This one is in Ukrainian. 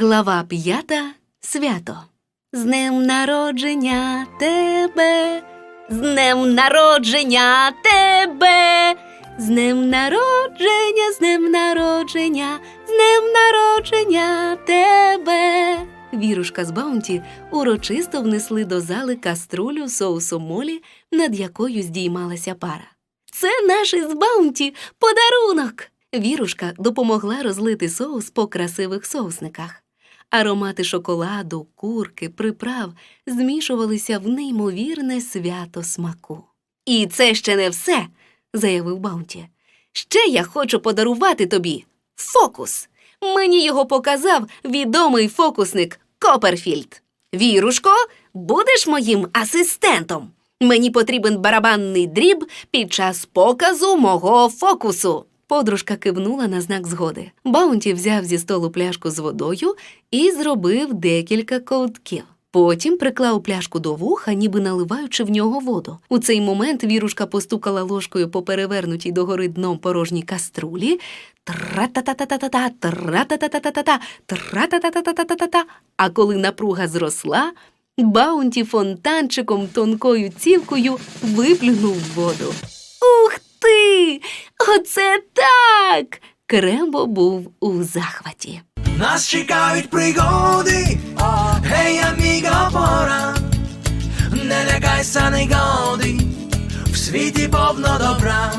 Глава п'ята Свято. З днем народження тебе, з днем народження тебе, з днем народження, з днем народження, з днем народження тебе. Вірушка з Баунті урочисто внесли до зали каструлю з соусом молі, над якою здіймалася пара. Це наш із Баунті подарунок. Вірушка допомогла розлити соус по красивих соусниках. Аромати шоколаду, курки, приправ змішувалися в неймовірне свято смаку. І це ще не все, заявив Баунті. Ще я хочу подарувати тобі фокус. Мені його показав відомий фокусник Коперфільд. Вірушко, будеш моїм асистентом. Мені потрібен барабанний дріб під час показу мого фокусу. Подружка кивнула на знак згоди. Баунті взяв зі столу пляшку з водою і зробив декілька ковтків. Потім приклав пляшку до вуха, ніби наливаючи в нього воду. У цей момент вірушка постукала ложкою по перевернутій догори дном порожній каструлі. Тра-та-та-та-та-та, тра-та-та-та-та-та, тра-та-та-та-та-та-та. А коли напруга зросла, Баунті фонтанчиком тонкою цівкою виплюнув воду. Ух ти! Оце так! Крембо був у захваті. Нас чекають пригоди, гей, аміго, пора, не лякайся негоди, в світі повно добра,